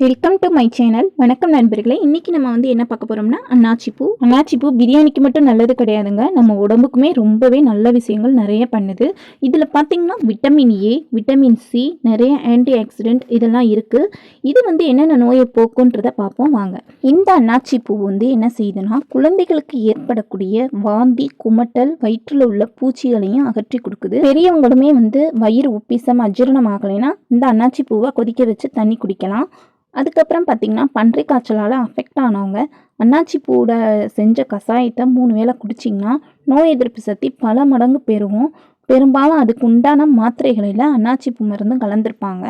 Welcome to my channel வணக்கம் நண்பர்களே. இன்றைக்கி நம்ம வந்து என்ன பார்க்க போகிறோம்னா அண்ணாச்சி பூ. அண்ணாச்சி பூ பிரியாணிக்கு மட்டும் நல்லது கிடையாதுங்க. நம்ம உடம்புக்குமே ரொம்பவே நல்ல விஷயங்கள் நிறைய பண்ணுது. இதில் பார்த்தீங்கன்னா விட்டமின் ஏ விட்டமின் சி நிறைய ஆன்டி ஆக்சிடென்ட் இதெல்லாம் இருக்குது இது வந்து என்னென்ன நோயை போக்குன்றதை பார்ப்போம். வாங்க. இந்த அண்ணாச்சி பூ வந்து என்ன செய்யுதுன்னா குழந்தைகளுக்கு ஏற்படக்கூடிய வாந்தி குமட்டல் வயிற்றில் உள்ள பூச்சிகளையும் அகற்றி கொடுக்குது. பெரியவங்களுமே வந்து வயிறு உப்பிசம் அஜீரணம் ஆகலைன்னா இந்த அன்னாச்சி பூவை கொதிக்க வச்சு தண்ணி குடிக்கலாம். அதுக்கப்புறம் பார்த்திங்கன்னா பன்றி காய்ச்சலால் அஃபெக்ட் ஆனவங்க அன்னாச்சி பூட செஞ்ச கஷாயத்தை மூணு வேளை குடிச்சிங்கன்னா நோய் எதிர்ப்பு சக்தி பல மடங்கு பெருகும். பெரும்பாலும் அதுக்கு உண்டான மாத்திரைகளில் அன்னாச்சி பூ மருந்து கலந்துருப்பாங்க.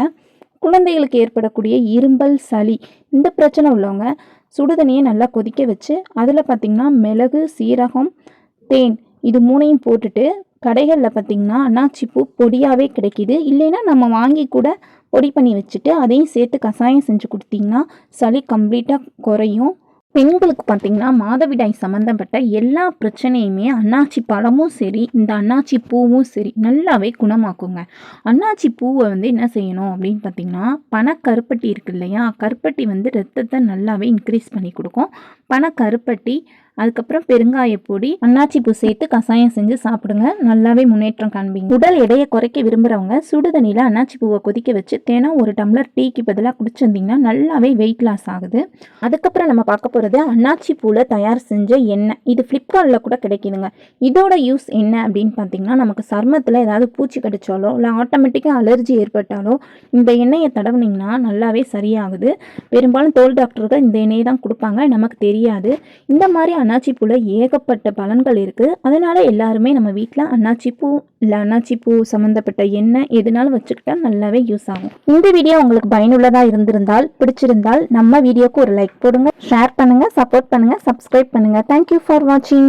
குழந்தைகளுக்கு ஏற்படக்கூடிய இரும்பல் சளி இந்த பிரச்சனை உள்ளவங்க சுடுதண்ணியை நல்லா கொதிக்க வச்சு அதில் பார்த்திங்கன்னா மிளகு சீரகம் தேன் இது மூணையும் போட்டுட்டு கடைகளில் பார்த்திங்கன்னா அன்னாச்சி பூ பொடியாகவே கிடைக்கிது. இல்லைன்னா நம்ம வாங்கி கூட பொடி பண்ணி வச்சுட்டு அதையும் சேர்த்து கஷாயம் செஞ்சு கொடுத்தீங்கன்னா சளி கம்ப்ளீட்டாக குறையும். பெண்களுக்கு பார்த்திங்கன்னா மாதவிடாய் சம்மந்தப்பட்ட எல்லா பிரச்சனையுமே அன்னாச்சி பழமும் சரி இந்த அன்னாச்சி பூவும் சரி நல்லாவே குணமாக்குங்க. அன்னாச்சி பூவை வந்து என்ன செய்யணும் அப்படின்னு பார்த்திங்கன்னா பனக்கருப்பட்டி இருக்கு இல்லையா கருப்பட்டி வந்து ரத்தத்தை நல்லாவே இன்க்ரீஸ் பண்ணி கொடுக்கும். பனக்கருப்பட்டி அதுக்கப்புறம் பெருங்காய பொடி அன்னாச்சி பூ சேர்த்து கசாயம் செஞ்சு சாப்பிடுங்க. நல்லாவே முன்னேற்றம் காண்பீங்க. உடல் எடையை குறைக்க விரும்புகிறவங்க சுடு தண்ணியில் அன்னாச்சி பூவை கொதிக்க வச்சு தினம் ஒரு டம்ளர் டீக்கு பதிலாக குடிச்சிருந்தீங்கன்னா நல்லாவே வெயிட் லாஸ் ஆகுது. அதுக்கப்புறம் நம்ம பார்க்க போகிறது அன்னாச்சி பூவில் தயார் செஞ்ச எண்ணெய். இது ஃப்ளிப்கார்ட்டில் கூட கிடைக்குதுங்க. இதோட யூஸ் என்ன அப்படின்னு பார்த்தீங்கன்னா நமக்கு சர்மத்தில் ஏதாவது பூச்சி கடிச்சாலோ இல்லை ஆட்டோமேட்டிக்காக அலர்ஜி ஏற்பட்டாலோ இந்த எண்ணெயை தடவுனீங்கன்னா நல்லாவே சரியாகுது. பெரும்பாலும் தோல் டாக்டர்கள் இந்த எண்ணெயை தான் கொடுப்பாங்க. நமக்கு தெரியாது. இந்த மாதிரி அன்னாச்சி பூவில் ஏகப்பட்ட பலன்கள் இருக்குது அதனால் எல்லாருமே நம்ம வீட்டில் அன்னாச்சி பூ இல்லை அன்னாச்சி பூ சம்மந்தப்பட்ட எண்ணெய் எதுனாலும் வச்சுக்கிட்டா நல்லாவே யூஸ் ஆகும். இந்த வீடியோ உங்களுக்கு பயனுள்ளதாக இருந்திருந்தால் பிடிச்சிருந்தால் நம்ம வீடியோக்கு ஒரு லைக் போடுங்க ஷேர் பண்ணுங்கள் சப்போர்ட் பண்ணுங்கள் சப்ஸ்கிரைப் பண்ணுங்கள் தேங்க்யூ ஃபார் வாட்சிங்